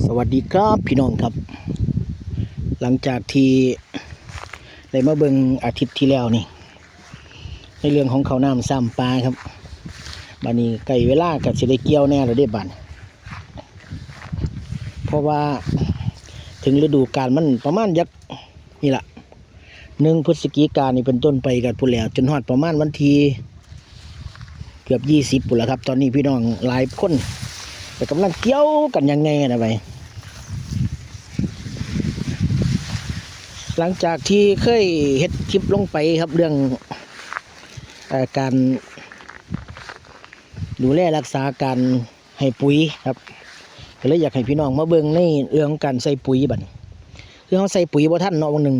สวัสดีครับพี่น้องครับ หลังจากที่ได้มาเบิงอาทิตย์ที่แล้วนี่ ในเรื่องของเขาน้ำซ้ำปลาครับบานนี้ไก่เวลากับสิได้เกี่ยวแน่เราได้บันเพราะว่าถึงฤดูกาลมันประมาณยักนี่แหละหนึ่งพฤศจิกานี่เป็นต้นไปกันพุ่นแล้วจนฮอดประมาณวันที่เกือบยี่สิบปุ่นแล้วครับ ตอนนี้พี่น้องหลายคน แต่กำลังเกี่ยวกันยังไงนะไปหลังจากที่เคยเฮ็ดคลิปลงไปครับเรื่องอการดูแลรักษาการให้ปุ๋ยครับก็เลยอยากให้พี่น้องมาเบิ่งในเรื่องของการใส่ปุ๋ยบัดคือเขาใส่ปุ๋ยบ่ทันเนาะวันหนึ่ง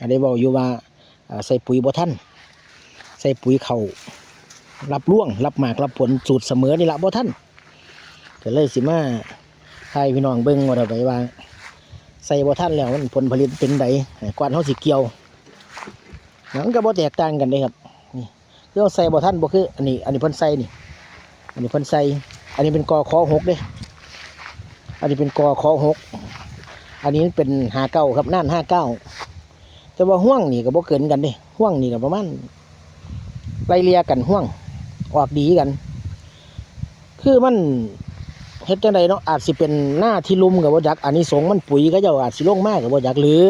อันนี้บอกอยู่ว่าใส่ปุ๋ยบ่ทันใส่ปุ๋ยเขารับร่วง รับหมากรับผลสูตรเสมอนี่ละบ่ทัน ก็เลยสิมาให้พี่น้องเบิ่งว่าเอาไปว่าใส่บ่ทันแล้วมันผลผลิตเป็นไดให้กวนเฮาสิเกี่ยวมันก็บ่แตกต่างกันเด้ครับนี่คือเราใส่บ่ทันบ่คืออันนี้ อันนี้พิ่นใส่นี่ อันนี้พิ่นใส่อันนี้เป็นกอขอหกเด้อันนี้เป็นกอขอหกอันนี้เป็นห้าเก้าครับน่านห้าเก้าแต่ว่าห่วงนี่ก็บ่เกินกันเด้ห่วงนี่ก็ประมาณไล่เลียกันห่วงออกดีกัน คือมัน เฮ็ดจังไดเนาะอาจสิเป็นหน้าที่ลุ่มกับบ่จักอันนี้สงมันปุ๋ยก็เจ้าอาจสิลงมากกับบ่จักหรือ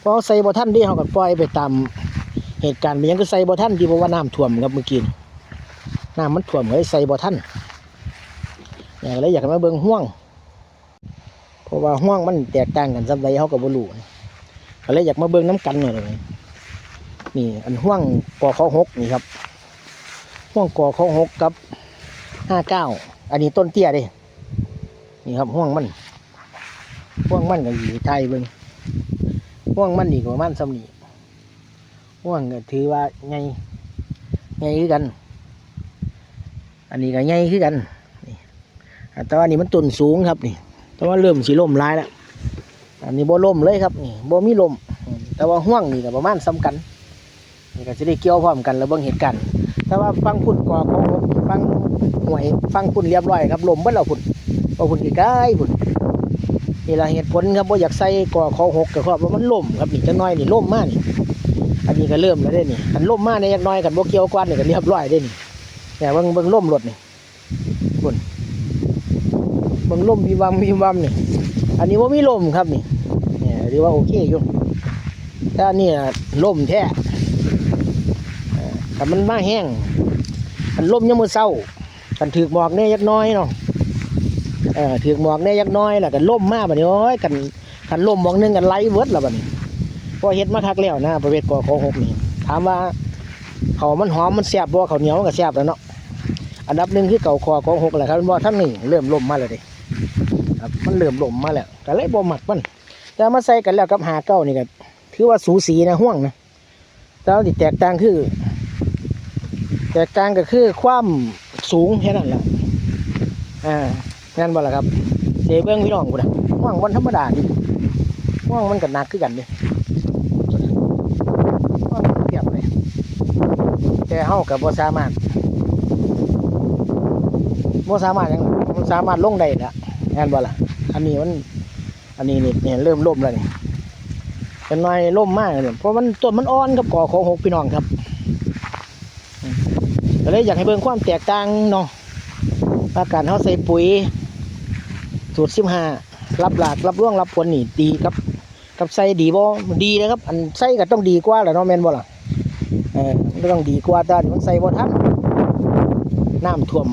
เพราะใส่บ่ทันที่เฮาก็ปล่อยไปตามเหตุการณ์เป็นหยังคือใส่บ่ทันที่เพราะว่าน้ำท่วมครับเมื่อกี้น้ำมันท่วมก็เลยใส่บ่ทันเนี่ยก็เลยอยากมาเบิ่งห่วง เพราะว่าห่วงมันแตกต่างกันซำใดเฮาก็บ่รู้ก็เลยอยากมาเบิ่งน้ำกันหน่อยนี่ อันห่วงกอข้อหกนี่ครับห่วงกอข้อหกกับห้าเก้าอันนี้ต้นเตี้ยเดิ นี่ครับห่วงมันห่วงมันกับอยู่ไทยเบิ่งห่วงมันนี่ก็ประมาณสำนีห่วงก็ถือว่าไงไงคือกัน อันนี้ก็ไงคือกันนี่แต่ว่านี่มันต้นสูงครับนี่ แต่ว่าเริ่มสีล่มหลายแล้วอันนี้บ่ล่มเลยครับนี่บ่มีลมอืมแต่ว่าห่วงนี่ก็ประมาณซ้ำกันนี่ก็จะได้เกี่ยวพร้อมกันแล้วเบิ่งเหตุการณ์แต่ว่าฟังพุ่นกอของฟังหวยฟังพุ่นเรียบร้อยครับลมเบิ่แล้วพุ่น เอาพุ่นใกล้ๆพุ่นนี่ละเหตุผลครับว่าอยากใส่กอขอหกก็เพราะว่ามันล่มครับนี่จังน้อยนี่ล่มมากนี่อันนี้ก็เริ่มแล้วเด้นี่อันล่มมากในยักน้อยกันบ่เกี่ยวกวนนี่ก็เรียบร้อยเด้นี่เนี่ยเบิ่งเบิ่งล่มรถนี่พุ่นเบิ่งล่มวิววัมวิววัมนี่อันนี้ว่ามีล่มครับนี่เนี่ยเรียกว่าโอเคอยู่แต่อันนี้น่ะล่มแท้แต่มันมาแห้งมันล่มยังมือเศร้ากันถือหมอกแน่ยักน้อยเนาะ เออถือหมอกแน่ยักน้อยแหละกันล่มมากแบบนี้โอ้ยกันกันล่มหมอกหนึงกันไล่เวิร์ดแล้วแบบนี้พอเฮ็ดมาคักแล้วนะประเภทกอของหกนี่ถามว่าเขามันหอมมันแซ่บบ่ข้าเหนียวมันก็แซ่บแล้วเนาะอันดับหนึ่งคือเก่าคอของหกแหละครับว่าท่านนี่เริ่มล่มมาแล้วดิครับมันเริ่มล่มมาแล้วก็เลยบ่หมักมันแต่มาใส่กันแล้วกับหาเก้านี่ก็ถือว่าสูสีนะห่วงนะแต่ว่าที่แตกต่างคือ แตกต่างก็คือความสูงแค่นั้นแหละอ่า งั้นบ่ล่ะครับเสเบิ้งพี่น้องกูนะว่างวันธรรมดาดิว่างมันก็หนักขึ้นกันดิว่างมันเปรียบเลยแต่เฮากับบ่สามารถบ่สามารถยังบ่สามารถลงได้ละงั้นบ่ล่ะอันนี้มันอันนี้นี่เนี่ยเริ่มล่มแล้วนี่เป็นน้อยล่มมากเลยเพราะมันต้นมันอ่อนกับก่อของหกพี่น้องครับก็เลยอยากให้เบิ่งความแตกต่างเนาะว่าการเขาใส่ปุ๋ย สูตรสิบห้ารับหลากรับร่วงรับผลนี่ดีครับกับใส่ดีบ่ดีนะครับ อันใส่ก็ต้องดีกว่าแหละเนาะแม่นบ่ล่ะเออต้องดีกว่าแต่อันนี้มันใส่บ่ทันน้ำท่วม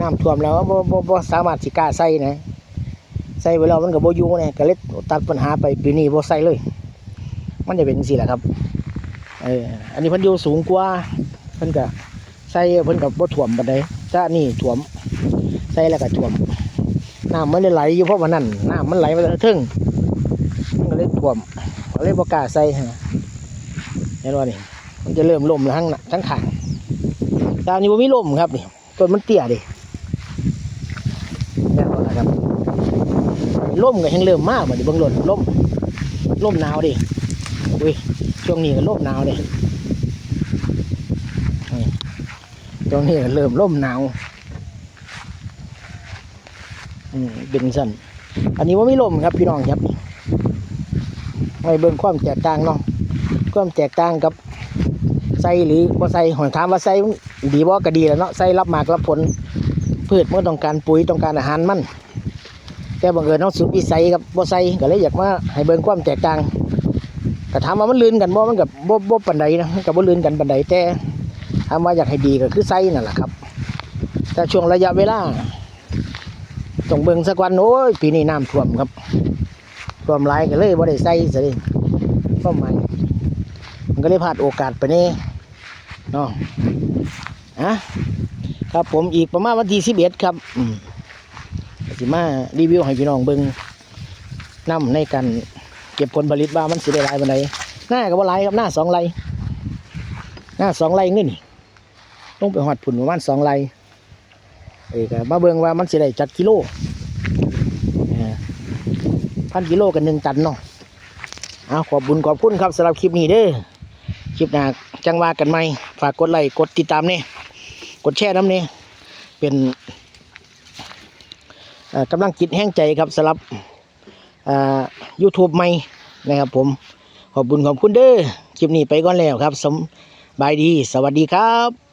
น้ำท่วมแล้วบ่บ่บ่สามารถสิกล้าใส่นะใส่ไปแล้วมันก็บ่อยู่นี่ยก็เลยตัดปัญหาไปปีนี้บ่ใส่เลย มันจะเป็นจังแหละครับเอออันนี้เพิ่นอยู่สูงกว่าเพิ่นก็ใส่เพิ่นกับบ่ถ่วมปานใดจ้านี่ถ่วม ใส่แล้วก็ถ่วม น้ำมันเลยไหลอยู่เพราะว่านั่นน้ำมันไหลมาถึงมันก็เลยถ่วมก็เลยบ่กล้าใส่ฮะเห็นว่านี่มันจะเริ่มล่มแล้วทั้งน้าทั้งขางตานี้บ่มีล่มครับนี่ต้นมันเตี้ยดิแม่นบ่ล่ะครับล่มก็ยังเริ่มมากบัดนี้เบิ่งล่นล่มล่มหนาวดิอุ้ยช่วงนี้ก็ล่มหนาวดิตรงนี้ก็เริ่มร่มหนาว อืมเป็นสั่นอันนี้ว่าไม่ล่มครับพี่น้องครับไว้เบิ่งความแตกต่างเนาะความแตกต่างกับใส่หรือบ่ใส่หอยถามว่าใส่ดีบ่ก็ดีแหล้วเนาะใส่รับหมากรับผลพืชมันต้องการปุ๋ยต้องการอาหารมันแต่บังเอิญน้องสุดวิสัยกับบ่ใส่ก็เลยอยากมาให้เบิ่งความแตกต่างก็ถามว่ามันลื่นกันบ่มันกับบ่บ่ปานใดนะกับบ่ลื่นกันปานใดแต่ถามว่าอยากให้ดีก็คือใส่นั่นแหละครับ แต่ช่วงระยะเวลา ต้องเบิ่งสักวันโอ้ยปีนี้น้ำท่วมครับท่วมหลายก็เลยบ่ได้ใส่ซะดิก็หมายมันก็เลยพลาดโอกาสไปนี่เนาะอะครับผมอีกประมาณวันที่11ครับสิมารีวิวให้พี่น้องเบิ่งนํในการเก็บผลผลิตว่ามันสิได้หลายปานใดหน้าก็บ่หลายครับหน้าสองไร่หน้าสองไร่เงินนี่ลงไปหอดผุนประมาณสองไร่ เอ้ก็มาเบิ่งว่ามันสิได้จัดกิโลพันกิโลกันหนึ่งตันเนาะเอาขอบบุญขอบคุณครับสำหรับคลิปนี้เด้อคลิปหน้าจังว่ากันใหมฝากกดไลค์กดติดตามเนี่ยกดแชร์น้ำเนี่ยเป็นกำลังจิตแห้งใจครับสำหรับยูทูบใหม่นะครับผมขอบคุณขอบคุณเด้อคลิปนี้ไปก่อนแล้วครับสมบายดีสวัสดีครับ